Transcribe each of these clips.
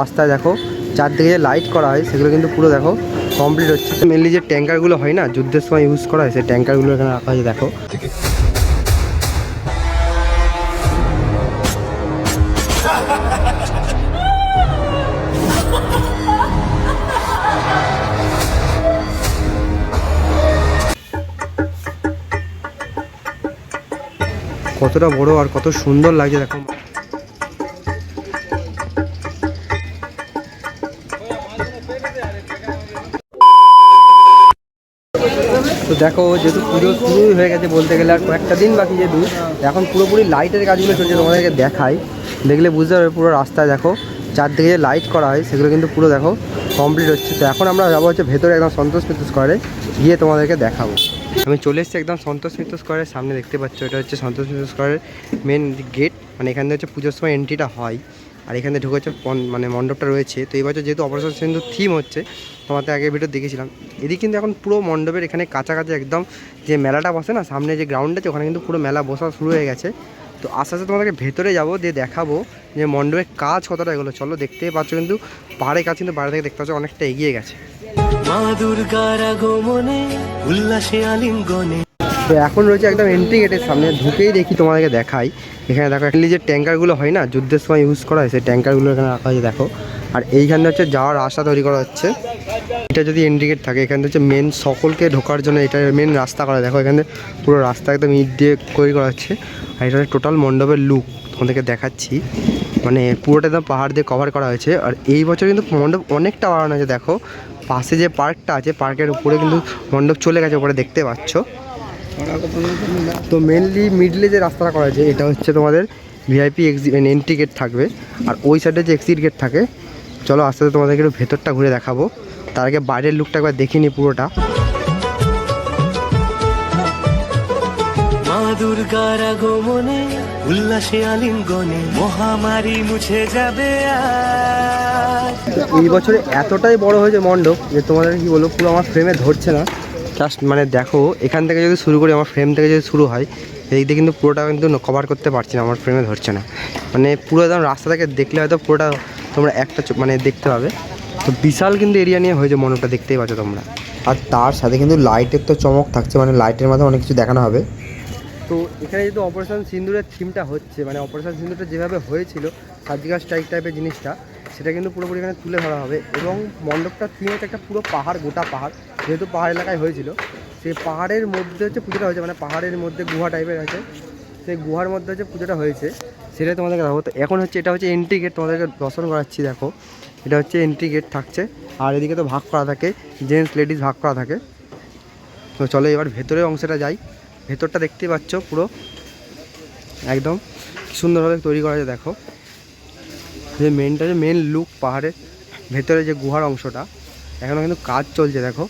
রাস্তায় দেখো, চারদিকে যে লাইট করা হয়, সেগুলো কিন্তু পুরো দেখো কমপ্লিট হচ্ছে। মেনলি যে ট্যাঙ্কারগুলো হয় না, যুদ্ধের সময় ইউজ করা হয়, সেই ট্যাঙ্কারগুলো এখানে রাখা হয়েছে, দেখো। কতটা বড় আর কত সুন্দর লাগছে, দেখো। তো দেখো, যেহেতু পুজো শুরুই হয়ে গেছে বলতে গেলে আর কয়েকটা দিন বাকি যেহেতু, এখন পুরোপুরি লাইটের কাজগুলো চলছে, তোমাদেরকে দেখাই। দেখলে বুঝতে পারবে পুরো রাস্তায় দেখো, চারদিকে যে লাইট করা হয়, সেগুলো কিন্তু পুরো দেখো কমপ্লিট হচ্ছে। তো এখন আমরা যাব হচ্ছে ভেতরে একদম সন্তোষ মিত্র স্কোয়ারে গিয়ে তোমাদেরকে দেখাবো। আমি চলে এসেছি একদম সন্তোষ মিত্র স্কোয়ারের সামনে, দেখতে পাচ্ছ, এটা হচ্ছে সন্তোষ মিত্র স্কোয়ারের মেন গেট মানে এখান থেকে হচ্ছে পুজোর সময় এন্ট্রিটা হয়। আর এখানে ঢুকে হচ্ছে মানে মণ্ডপটা রয়েছে। তো এই বছর যেহেতু অপারেশন সিন্ধু থিম হচ্ছে, তোমাদের আগে ভিডিও দেখেছিলাম। এদিকে কিন্তু এখন পুরো মণ্ডপের এখানে কাছাকাছি একদম যে মেলাটা বসে না, সামনে যে গ্রাউন্ড আছে, ওখানে কিন্তু পুরো মেলা বসা শুরু হয়ে গেছে। তো আস্তে আস্তে তোমাদেরকে ভেতরে যাব, দিয়ে দেখাবো যে মণ্ডপের কাজ কতটা এগুলো। চলো দেখতেই পাচ্ছ কিন্তু, পাহাড়ের কাছে কিন্তু বাইরে থেকে দেখতে পাচ্ছ, অনেকটা এগিয়ে গেছে। মা দুর্গার আগমনে, উল্লাসে আলিঙ্গনে। তো এখন রয়েছে একদম এন্ট্রি গেটের সামনে। ঢুকেই দেখি তোমাদেরকে দেখাই। এখানে দেখো একচুয়ালি যে ট্যাঙ্কারগুলো হয় না, যুদ্ধের সময় ইউজ করা হয়, সেই ট্যাঙ্কারগুলো এখানে রাখা হয়েছে দেখো। আর এইখানে হচ্ছে যাওয়ার রাস্তা তৈরি করা হচ্ছে। এটা যদি এন্ট্রি গেট থাকে, এখানে হচ্ছে মেন সকলকে ঢোকার জন্য এটা মেন রাস্তা করা দেখো, এখানে পুরো রাস্তা একদম ইট দিয়ে তৈরি করা হচ্ছে। আর এটা টোটাল মণ্ডপের লুক তোমাদেরকে দেখাচ্ছি। মানে পুরোটা একদম পাহাড় দিয়ে কভার করা হয়েছে। আর এই বছর কিন্তু মণ্ডপ অনেকটা বাড়ানো হয়েছে, দেখো। পাশে যে পার্কটা আছে পার্কের উপরে কিন্তু মণ্ডপ চলে গেছে, ওপরে দেখতে পাচ্ছ। তো মেনলি মিডলে যে রাস্তাটা করা হয়েছে এটা হচ্ছে তোমাদের ভিআইপি এক্সি এন্ট্রি গেট থাকবে। আর ওই সাইডে যে এক্সিট গেট থাকে চলো আস্তে আস্তে তোমাদেরকে একটু ভেতরটা ঘুরে দেখাবো। তার আগে বাইরের লুকটা একবার দেখিনি পুরোটা। মা দুর্গার আগমনে উল্লাসে আলিঙ্গনে মহামারী মুছে যাবে এই বছরে এতটাই বড় হয়েছে মণ্ডপ যে তোমাদের কি বলব পুরো আমার ফ্রেমে ধরছে না। জাস্ট মানে দেখো এখান থেকে যদি শুরু করি আমার ফ্রেম থেকে যদি শুরু হয় এই দিকে কিন্তু পুরোটা কিন্তু কভার করতে পারছি না আমার ফ্রেমে ধরছে না। মানে পুরো একদম রাস্তা থেকে দেখলে হয়তো পুরোটা তোমরা একটা মানে দেখতে পাবে। তো বিশাল কিন্তু এরিয়া নিয়ে হয়েছে মণ্ডপটা দেখতেই পাচ্ছ তোমরা। আর তার সাথে কিন্তু লাইটের তো চমক থাকছে মানে লাইটের মাধ্যমে অনেক কিছু দেখানো হবে। তো এখানে যেহেতু অপারেশন সিন্দুরের থিমটা হচ্ছে মানে অপারেশন সিন্দুরটা যেভাবে হয়েছিল সার্জিক্যাল স্ট্রাইক টাইপের জিনিসটা সেটা কিন্তু পুরোপুরি এখানে তুলে ধরা হবে এবং মণ্ডপটার থিম হচ্ছে একটা পুরো পাহাড়, গোটা পাহাড়। যেহেতু পাহাড় এলাকায় হয়েছিল, সেই পাহাড়ের মধ্যে হচ্ছে পুজোটা হয়েছে মানে পাহাড়ের মধ্যে গুহা টাইপের আছে সেই গুহার মধ্যে হচ্ছে পুজোটা হয়েছে। সেটাই তোমাদেরকে দেখাবো। তো এখন হচ্ছে, এটা হচ্ছে এন্ট্রি গেট তোমাদেরকে দর্শন করাচ্ছি, দেখো। এটা হচ্ছে এন্ট্রি গেট থাকছে। আর এদিকে তো ভাগ করা থাকে জেন্টস লেডিস ভাগ করা থাকে। তো চলো এবার ভেতরের অংশটা যাই। ভেতরটা দেখতে পাচ্ছ পুরো। একদম সুন্দরভাবে তৈরি করা আছে দেখো। যে মেনটা যে মেন লুক পাহাড়ের ভেতরে যে গুহার অংশটা এখনও কিন্তু কাজ চলছে, দেখো।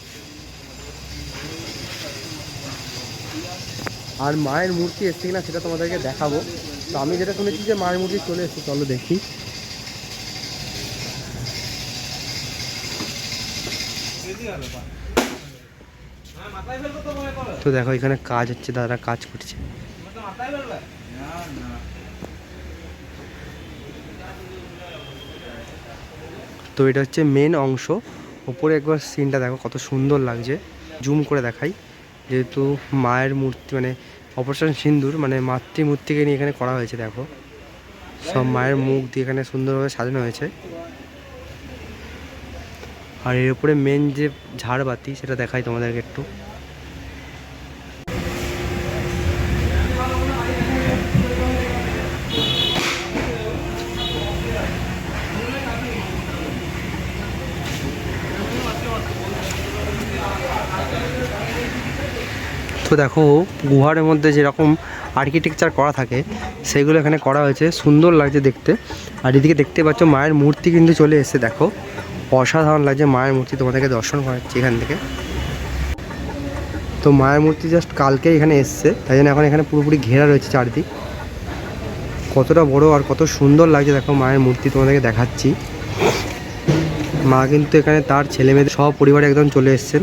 আর মায়ের মূর্তি এসছে কিনা সেটা তোমাদেরকে দেখাবো। তো আমি যেটা শুনেছি যে মায়ের মূর্তি চলে এসছে, চলো দেখি। তো দেখো, এখানে কাজ হচ্ছে দাদা কাজ করছে। তো এটা হচ্ছে মেন অংশ। ওপরে একবার সিনটা দেখো, কত সুন্দর লাগছে। জুম করে দেখাই। যেহেতু মায়ের মূর্তি মানে অপারেশন সিন্দুর মানে মাতৃমূর্তিকে নিয়ে এখানে করা হয়েছে, দেখো। সব মায়ের মুখ দিয়ে এখানে সুন্দরভাবে সাজানো হয়েছে। আর এর উপরে মেন যে ঝাড়বাতি, সেটা দেখাই তোমাদেরকে একটু। তো দেখো গুহার মধ্যে যেরকম আর্কিটেকচার করা থাকে, সেগুলো এখানে করা হয়েছে। সুন্দর লাগছে দেখতে। আর এদিকে দেখতে পাচ্ছ মায়ের মূর্তি কিন্তু চলে এসেছে, দেখো। অসাধারণ লাগছে মায়ের মূর্তি, তোমাদেরকে দর্শন করাচ্ছি এখান থেকে। তো মায়ের মূর্তি জাস্ট কালকে এখানে এসছে, তাই জন্য এখন এখানে পুরোপুরি ঘেরা রয়েছে চারদিক। কতটা বড় আর কত সুন্দর লাগছে দেখো মায়ের মূর্তি, তোমাদেরকে দেখাচ্ছি। মা কিন্তু এখানে তার ছেলে মেয়েদের সব পরিবারে একদম চলে এসছেন।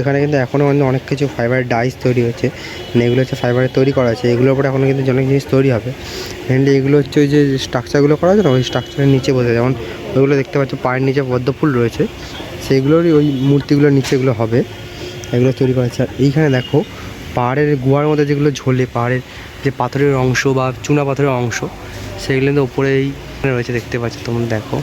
এখানে কিন্তু এখনও কিন্তু অনেক কিছু ফাইবারের ডাইস তৈরি হচ্ছে। মানে এগুলো হচ্ছে ফাইবারের তৈরি করা আছে। এগুলোর উপরে এখনও কিন্তু অনেক জিনিস তৈরি হবে। মেনলি এগুলো হচ্ছে ওই যে স্ট্রাকচারগুলো করা আছে না, ওই স্ট্রাকচারের নিচে বসে যেমন ওইগুলো দেখতে পাচ্ছ পায়ের নিচে পদ্ম ফুল রয়েছে। সেইগুলোরই ওই মূর্তিগুলোর নিচে এগুলো হবে। এগুলো তৈরি করা হচ্ছে আর এইখানে দেখো পাহাড়ের গুহার মধ্যে যেগুলো ঝোলে, পাহাড়ের যে পাথরের অংশ বা চুনা পাথরের অংশ, সেগুলো কিন্তু ওপরেই রয়েছে দেখতে পাচ্ছ তোমরা, দেখো।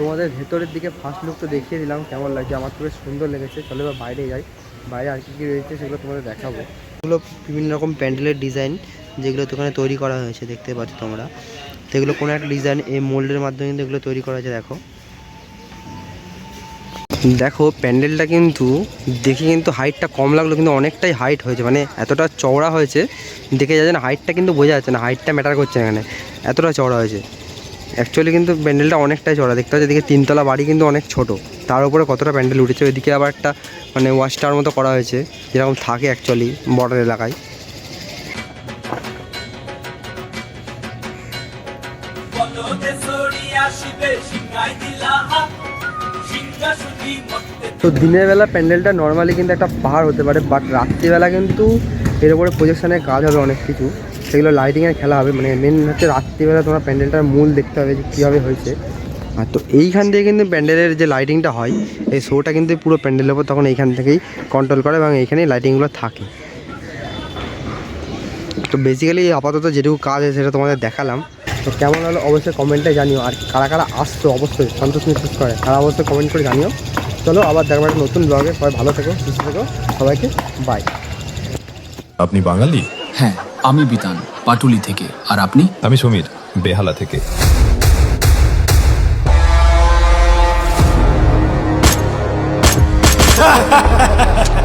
তোমাদের ভেতরের দিকে ফার্স্ট লুক তো দেখিয়ে দিলাম, কেমন লাগছে? আমার তো বেশ সুন্দর লেগেছে। চলো এবার বাইরে যাই। বাইরে আর কী কী রয়েছে সেগুলো তোমাদের দেখাবো। এগুলো বিভিন্ন রকম প্যান্ডেলের ডিজাইন, যেগুলো ওখানে তৈরি করা হয়েছে, দেখতে পাচ্ছ তোমরা। তো এগুলো কোনো একটা ডিজাইন এই মোল্ডের মাধ্যমে কিন্তু এগুলো তৈরি করা হয়েছে, দেখো। দেখো, প্যান্ডেলটা কিন্তু দেখে কিন্তু হাইটটা কম লাগল, কিন্তু অনেকটাই হাইট হয়েছে। মানে এতটা চওড়া হয়েছে, দেখে যাচ্ছে না হাইটটা কিন্তু বোঝা যাচ্ছে না হাইটটা ম্যাটার করছে এখানে। এতটা চওড়া হয়েছে। অ্যাকচুয়ালি কিন্তু প্যান্ডেলটা অনেকটাই চড়া দেখতে পাচ্ছি, এদিকে তিনতলা বাড়ি কিন্তু অনেক ছোট। তার উপরে কতটা প্যান্ডেল উঠেছে, ওইদিকে আবার একটা মানে ওয়াশ টাওয়ার মতো করা হয়েছে, যেরকম থাকে অ্যাকচুয়ালি বর্ডার এলাকায়। তো দিনের বেলা প্যান্ডেলটা নর্মালি কিন্তু একটা পাহাড় হতে পারে বাট রাত্রিবেলা কিন্তু এর উপরে প্রজেকশনের কাজ হবে অনেক কিছু। সেগুলো লাইটিংয়ের খেলা হবে। মানে মেন হচ্ছে রাত্রিবেলা তোমার প্যান্ডেলটার মূল দেখতে হবে যে কীভাবে হয়েছে। আর তো এইখান থেকে কিন্তু প্যান্ডেলের যে লাইটিংটা হয় এই শোটা কিন্তু পুরো প্যান্ডেলের উপর তখন এইখান থেকেই কন্ট্রোল করে এবং এইখানেই লাইটিংগুলো থাকে। তো বেসিক্যালি আপাতত যেটুকু কাজ আছে সেটা তোমাদের দেখালাম। তো কেমন হলো অবশ্যই কমেন্টে জানিও। আর কারা কারা আসছো অবশ্যই সন্তোষ মিশ্র করে। তারা অবশ্যই কমেন্ট করে জানিও। চলো আবার দেখব একটা নতুন ব্লগে সবাই ভালো থেকো সুস্থ থেকো। সবাইকে বাই আপনি বাঙালি? হ্যাঁ। আমি বিতান পাটুলি থেকে। আর আপনি? আমি সমীর বেহালা থেকে।